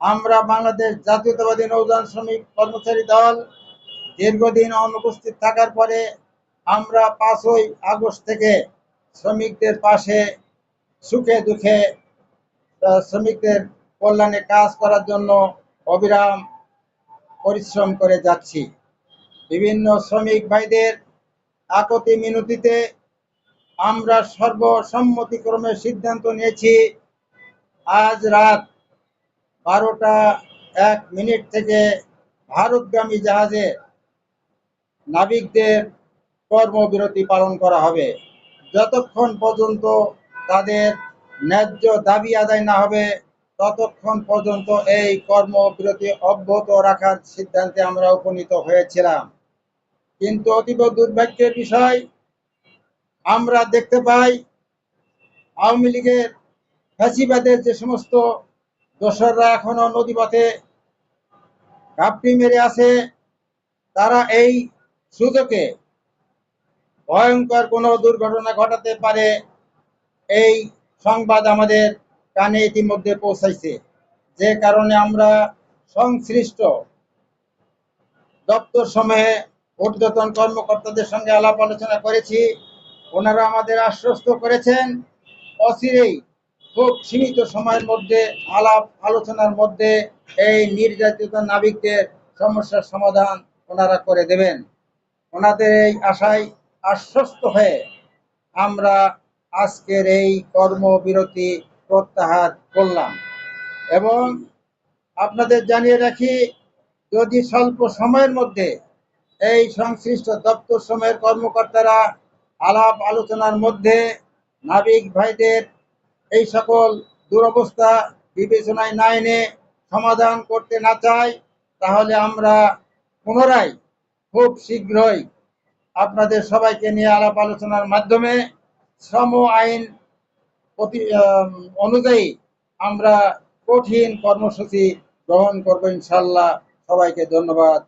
আমরা বাংলাদেশ জাতীয়তাবাদী নৌযান শ্রমিক কর্মচারী দল দীর্ঘদিন অনুপস্থিত থাকার পরে আমরা পাঁচই আগস্ট থেকে শ্রমিকদের পাশে সুখে দুঃখে শ্রমিকদের কল্যাণে কাজ করার জন্য অবিরাম পরিশ্রম করে যাচ্ছি। বিভিন্ন শ্রমিক ভাইদের আকতি মিনতিতে আমরা সর্বসম্মতিক্রমে সিদ্ধান্ত নিয়েছি। আজ রাত বারোটা এক মিনিট থেকে ভারতগামী জাহাজে নাবিকদের কর্মবিরতি পালন করা হবে। যতক্ষণ পর্যন্ত তাদের ন্যায্য দাবি আদায় না হবে, ততক্ষণ পর্যন্ত এই কর্মবিরতি অব্যাহত রাখার সিদ্ধান্তে আমরা উপনীত হয়েছিলাম। কিন্তু অতীব দুর্ভাগ্যের বিষয়, আমরা দেখতে পাই আওয়ামী লীগের ফ্যাসিবাদের যে সমস্ত দোসররা এখনও নদীপথে ঘাপটি মেরে আছে। তারা এই সুযোগে ভয়ঙ্কর কোনো দুর্ঘটনা ঘটাতে পারে এই সংবাদ আমাদের কানে ইতিমধ্যে পৌঁছাইছে। যে কারণে আমরা সংশ্লিষ্ট দপ্তর সময়ে ঊর্ধ্বতন কর্মকর্তাদের সঙ্গে আলাপ আলোচনা করেছি, ওনারা আমাদের আশ্বস্ত করেছেন, অচিরেই খুব সীমিত সময়ের মধ্যে আলাপ আলোচনার মধ্যে এই নির্যাতিত নাবিকদের সমস্যার সমাধান ওনারা করে দেবেন। ওনাদের এই আশায় আশ্বস্ত হয়ে আমরা আজকের এই কর্মবিরতি প্রত্যাহার করলাম। এবং আপনাদের জানিয়ে রাখি, যদি স্বল্প সময়ের মধ্যে এই সংশ্লিষ্ট দপ্তর সময়ের কর্মকর্তারা আলাপ আলোচনার মধ্যে নাবিক ভাইদের এই সকল দুরবস্থা বিবেচনায় না এনে সমাধান করতে না চাই তাহলে আমরা পুনরায় খুব শীঘ্রই আপনাদের সবাইকে নিয়ে আলাপ আলোচনার মাধ্যমে শ্রম আইন অনুযায়ী আমরা কঠিন কর্মসূচি গ্রহণ করব ইনশাল্লাহ। সবাইকে ধন্যবাদ।